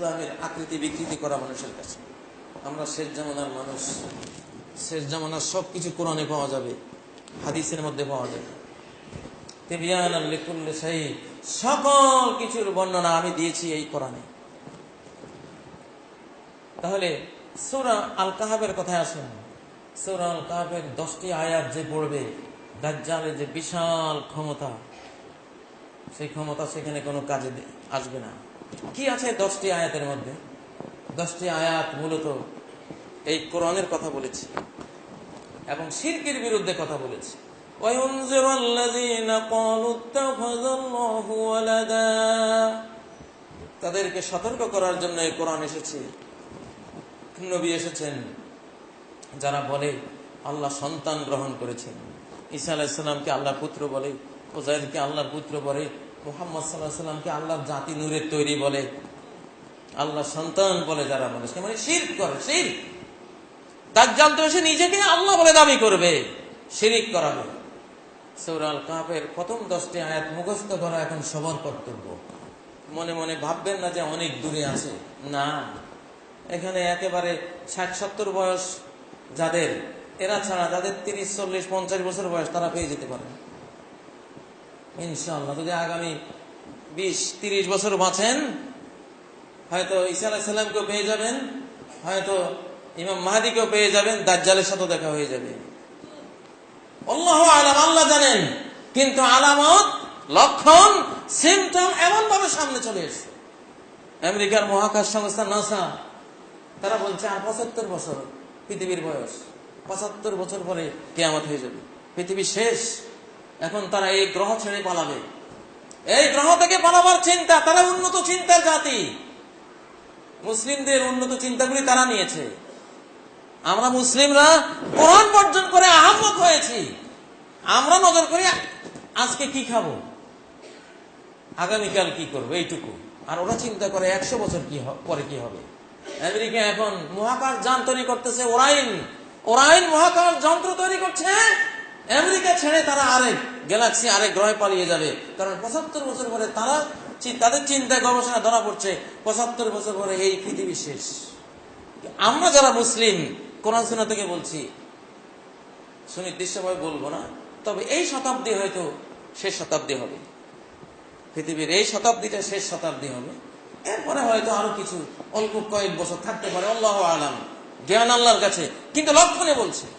ইসলামের আকৃতি বিকৃতি করা মানুষের কাছে। আমরা শেষ জামানার মানুষ। শেষ জামানার সব কিছু কোরআনে পাওয়া যাবে, হাদিসের মধ্যে পাওয়া যাবে। তেবিয়ান লিকুল্লে সকল কিছুর বর্ণনা আমি দিয়েছি এই কোরআনে। তাহলে সৌরা আল কাহাবের কথায় আসুন। সৌরা আল কাহাবের দশটি আয়াত যে পড়বে, দাজ্জালের যে বিশাল ক্ষমতা, সেই ক্ষমতা সেখানে কোনো কাজে আসবে না। কি আছে দশটি আয়াতের মধ্যে? দশটি আয়াত মূলত এই কোরআনের কথা বলেছে এবং সিরকির বিরুদ্ধে কথা বলেছে। তাদেরকে সতর্ক করার জন্য এই কোরআন এসেছে। নবী এসেছেন, যারা বলে আল্লাহ সন্তান গ্রহণ করেছেন। ঈসা আলাহিসামকে আল্লাহ পুত্র বলে ওজাইদকে আল্লাহর পুত্র বলে মোহাম্মদ সাল্লাহ সাল্লামকে আল্লাহর জাতি নূরের তৈরি বলে আল্লাহ সন্তান বলে যারা মানুষকে মানে শির করে শির দাজ্জাল তো এসে নিজেকে আল্লাহ বলে দাবি করবে, শিরিক করাবে সৌরাল কাপের প্রথম দশটি আয়াত মুখস্থ করা এখন সবার কর্তব্য। মনে মনে ভাববেন না যে অনেক দূরে আছে। না, এখানে একেবারে ষাট সত্তর বয়স যাদের, এরা ছাড়া যাদের তিরিশ, চল্লিশ, পঞ্চাশ বছর বয়স তারা পেয়ে যেতে পারে। ইনশাল্লাহ যদি আগামী বিশ, তিরিশ বছর বাঁচেন, হয়তো ঈসা আলাহিসাল্লামকেও পেয়ে যাবেন, হয়তো ইমাম মাহাদিকেও পেয়ে যাবেন, দাজ্জালের সাথে দেখা হয়ে যাবে। আল্লাহ আলাম, আল্লাহ জানেন, কিন্তু আলামত, লক্ষণ সিমটম এমন ভাবে সামনে চলে এসছে। আমেরিকার মহাকাশ সংস্থা নাসা, তারা বলছে, আর পঁচাত্তর বছর পৃথিবীর বয়স, পঁচাত্তর বছর পরে কেয়ামত হয়ে যাবে। পৃথিবী শেষ। এখন তারা এই গ্রহ ছেড়ে পালাবে। এই গ্রহ থেকে পালাবার চিন্তা, তারা উন্নত চিন্তার জাতি। মুসলিমদের উন্নত চিন্তাগুলি তারা নিয়েছে। আমরা মুসলিমরা কোরআন বর্জন করে আহম্মক হয়েছি। আমরা নজর করি আজকে কি খাব? আগামীকাল কি করব? এইটুকু। আর ওরা চিন্তা করে একশো বছর কি পরে কি হবে? আমেরিকা এখন মহাকাশ যান তৈরি করতেছে, ওরাইন। ওরাইন মহাকাশ যন্ত্র তৈরি করছে। আমেরিকা ছেড়ে তারা আরেক গ্যালাক্সি, আরেক গ্রহে পালিয়ে যাবে। কারণ পঁচাত্তর বছর পরে তারা তাদের চিন্তায় গবেষণা ধরা পড়ছে, পঁচাত্তর বছর পরে এই পৃথিবী শেষ। আমরা যারা মুসলিম, কোরআন থেকে বলছি, সুনির্দিষ্টভাবে বলব না, তবে এই শতাব্দী হয়তো শেষ শতাব্দী হবে। পৃথিবীর এই শতাব্দীটা শেষ শতাব্দী হবে। এরপরে হয়তো আরও কিছু, অল্প কয়েক বছর থাকতে পারে, আল্লাহ আলাম। জ্ঞান আল্লাহর কাছে। কিন্তু লক্ষণে বলছে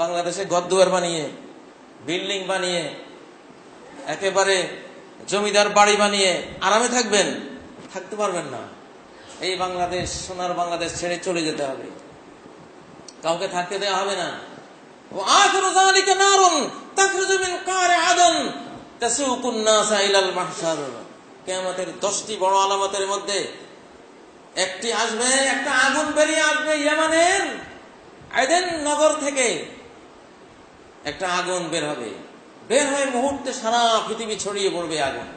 বাংলাদেশে গদ্দুয়ার বানিয়ে, বিল্ডিং বানিয়ে, একেবারে জমিদার বাড়ি বানিয়ে আরামে থাকবেন, থাকতে পারবেন না। এই বাংলাদেশ, সোনার বাংলাদেশ ছেড়ে চলে যেতে হবে। কাউকে থাকতে দেওয়া হবে না। 10টি বড় আলামতের মধ্যে একটি আসবে, একটা আগুন বেরিয়ে আসবে ইয়ামানের নগর থেকে। একটা আগুন বের হবে। বের হয়ে মুহূর্তে সারা পৃথিবী ছড়িয়ে পড়বে আগুন।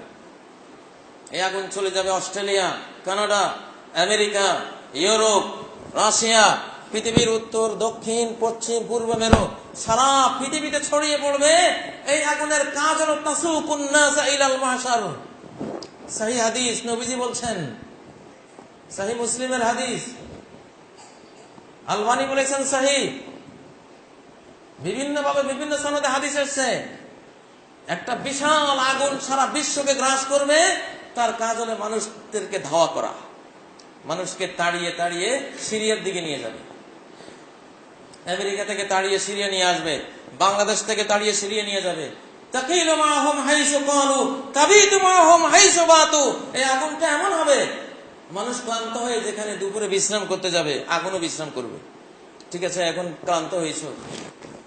এই আগুন চলে যাবে Australia, Canada, America, Europe, Russia, পৃথিবীর উত্তর, দক্ষিণ, পশ্চিম, পূর্ব, মেরু। সারা পৃথিবীতে ছড়িয়ে পড়বে এই আগুনের কাজ হলো সহি হাদিস, নবীজি বলছেন, সাহি মুসলিমের হাদিস। আলবানি বলেছেন সহি বিভিন্ন ভাবে বিভিন্ন সনদে হাদিস এসছে। একটা বিশাল আগুন সারা বিশ্বকে গ্রাস করবে, তার কাজ হলে মানুষদেরকে ধাওয়া করা। মানুষকে তাড়িয়ে তাড়িয়ে সিরিয়ার দিকে নিয়ে যাবে। আমেরিকা থেকে তাড়িয়ে সিরিয়া নিয়ে আসবে, বাংলাদেশ থেকে তাড়িয়ে সিরিয়া নিয়ে যাবে। এই আগুনটা এমন হবে, মানুষ ক্লান্ত হয়ে যেখানে দুপুরে বিশ্রাম করতে যাবে, আগুনও বিশ্রাম করবে। ঠিক আছে, এখন ক্লান্ত হয়েছো।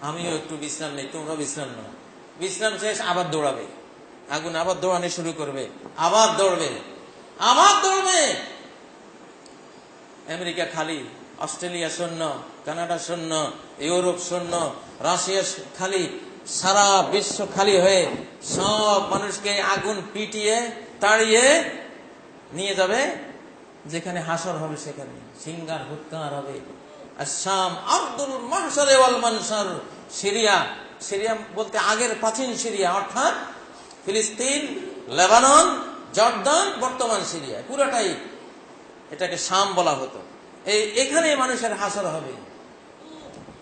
আমিও একটু বিশ্রাম নেই তোমরা বিশ্রাম নাও। বিশ্রাম শেষ, আবার দৌড়াবে। আগুন আবার দৌড়ানো শুরু করবে, আবার দৌড়বে আবার দৌড়বে। আমেরিকা খালি, অস্ট্রেলিয়া শূন্য, কানাডা শূন্য, ইউরোপ শূন্য, রাশিয়া খালি, সারা বিশ্ব খালি হয়ে সব মানুষকে আগুন পিটিয়ে, তাড়িয়ে নিয়ে যাবে, যেখানে হাসর হবে সেখানে, সিঙ্গার হুৎকার হবে। আর শাম আব্দুল মাহসারে ওয়াল মানসার সিরিয়া। সিরিয়া বলতে আগের প্রাচীন সিরিয়া, অর্থাৎ ফিলিস্তিন, লেবানন, জর্দান, বর্তমান সিরিয়া। পুরোটাই এটাকে শাম বলা হতো। এই এখানে মানুষের হাসর হবে।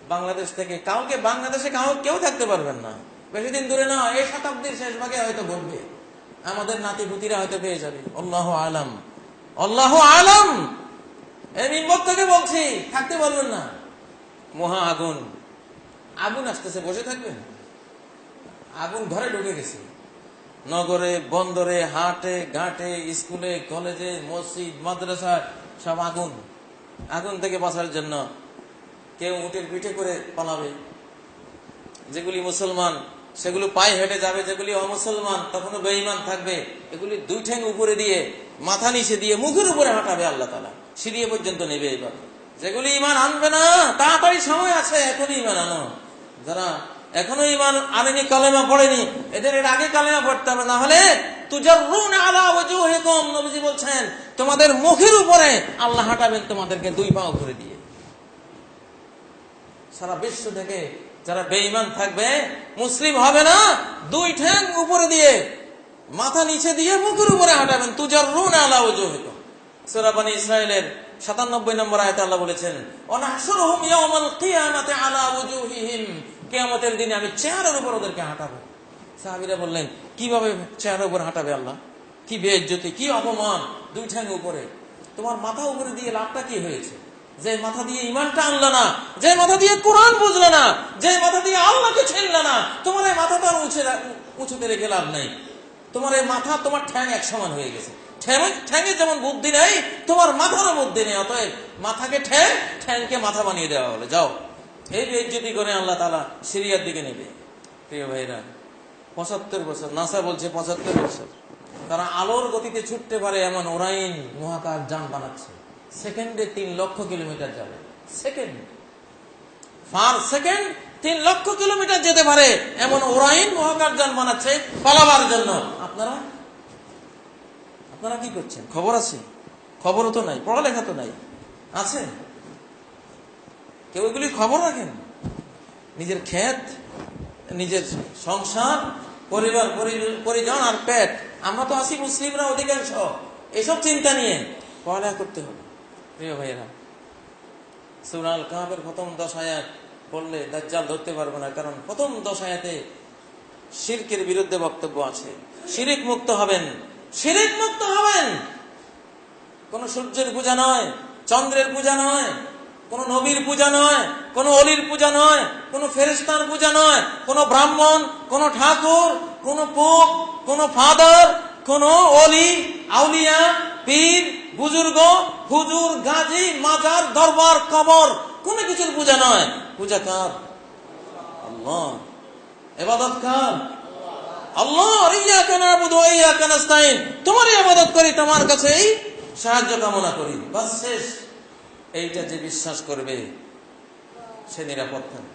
বাংলাদেশ থেকে কাউকে, বাংলাদেশে কাউ কেউ থাকতে পারবেন না। বেশি দিন দূরে না, এই শতাব্দীর শেষ ভাগে হয়তো ঘটবে। আমাদের নাতিপুতিরা হয়তো পেয়ে যাবে। আল্লাহ আলম। আল্লাহ আলম! মিম্বর থেকে বলছি থাকতে পারবেন না। মহা আগুন। আগুন আসতেছে বসে থাকবেন? আগুন ঘরে ঢুকে গেছে। নগরে বন্দরে হাটে ঘাটে স্কুলে কলেজে মসজিদ মাদ্রাসা সব আগুন। আগুন থেকে বাঁচার জন্য কেউ উটের পিঠে করে পালাবে। যেগুলি মুসলমান সেগুলো পায়ে হেঁটে যাবে যেগুলি অমুসলমান তখনও বেঈমান থাকবে এগুলি দুই ঠ্যাং উপরে দিয়ে মাথা নিচে দিয়ে মুখের উপরে হাঁটাবে আল্লাহ তালা সিরিয়ে পর্যন্ত নেবে এবার। যেগুলি ইমান আনবে না, তাড়াতাড়ি সময় আছে, এখনই ইমান আনো। যারা এখনও ইমান আনেনি, কালেমা পড়েনি, এদের এর আগে কালেমা পড়তে হবে। না হলে নবীজি বলছেন, তোমাদের মুখের উপরে আল্লাহ হাঁটাবেন, তোমাদেরকে দুই পা উপরে দিয়ে। সারা বিশ্ব থেকে যারা বেঈমান থাকবে, মুসলিম হবে না, দুই ঠ্যাং উপরে দিয়ে মাথা নিচে দিয়ে মুখের উপরে হাঁটাবেন। তুজার রুন আলা ওজুহিকুম। সুরাবানি ইসরায়েলের সাতানব্বই নম্বর আয়তে বলেছেন অনাহসুরহুম ইয়াউমাল কিয়ামাতি দিনে আমি উপর ওদেরকে হাঁটাবো। বললেন, কীভাবে উপর হাঁটাবে আল্লাহ? কি কি অপমান, দুই ঠ্যাং উপরে। তোমার মাথা উপরে দিয়ে লাভটা কি হয়েছে? যে মাথা দিয়ে ইমানটা আনলো না, যে মাথা দিয়ে কোরআন বুঝলো না, যে মাথা দিয়ে আল্লাহকে ছিনল না, তোমার এই মাথা তো আর উঁচে উঁচুতে রেখে লাভ নাই। তোমার এই মাথা, তোমার ঠ্যাং এক সমান হয়ে গেছে। ঠ্যাঙে যেমন বুদ্ধি নেই, তোমার মাথারও বুদ্ধি নেই, অতএব মাথাকে ঠ্যাং, ঠ্যাংকে মাথা বানিয়ে দেওয়া হলো। যাও। এই বেজ্জতি করে আল্লাহ তালা সিরিয়ার দিকে নেবে। প্রিয় ভাইরা, পঁচাত্তর বছর, নাসা বলছে পঁচাত্তর বছর। তারা আলোর গতিতে ছুটতে পারে এমন ওরাইন মহাকাশ যান বানাচ্ছে। সেকেন্ডে তিন লক্ষ কিলোমিটার যাবে। সেকেন্ড, পার সেকেন্ড তিন লক্ষ কিলোমিটার যেতে পারে এমন ওরাইন মহাকাশ যান বানাচ্ছে পালাবার জন্য। আপনারা আপনারা কি করছেন খবর আছে? খবরও তো নাই, পড়ালেখা তো নাই। আছে? কেউ এগুলি খবর রাখেন? নিজের ক্ষেত, নিজের সংসার, পরিবার পরিজন আর পেট। আমরা তো আছি মুসলিমরা অধিকাংশ। এসব চিন্তা নিয়ে পড়ালেখা করতে হবে। প্রিয় ভাইয়েরা, সুরাল কাহাবের প্রথম দশ আয়াত পড়লে দাজ্জাল ধরতে পারব না, কারণ প্রথম দশ আয়াতে শিরকের বিরুদ্ধে বক্তব্য আছে। শিরিক মুক্ত হবেন। শিরিক মুক্ত হবেন। কোন সূর্যের পূজা নয়, চন্দ্রের পূজা নয়, কোন নবীর পূজা নয়, কোন অলির পূজা নয়, কোন ফেরেস্তার পূজা নয়, কোন ব্রাহ্মণ, কোন ঠাকুর, কোন পোপ, কোন ফাদার, কোন অলি, আউলিয়া, পীর, বুজুর্গ, হুজুর, গাজী, মাজার, দরবার, কবর, কোন কিছুর পূজা নয়। পূজা কার? এবাদত কার? আল্লাহ ইবাদত করি, তোমার সাহায্য কামনা করি। শেষ। এইটা যে বিশ্বাস করবে, সে নিরাপদ থাকবে।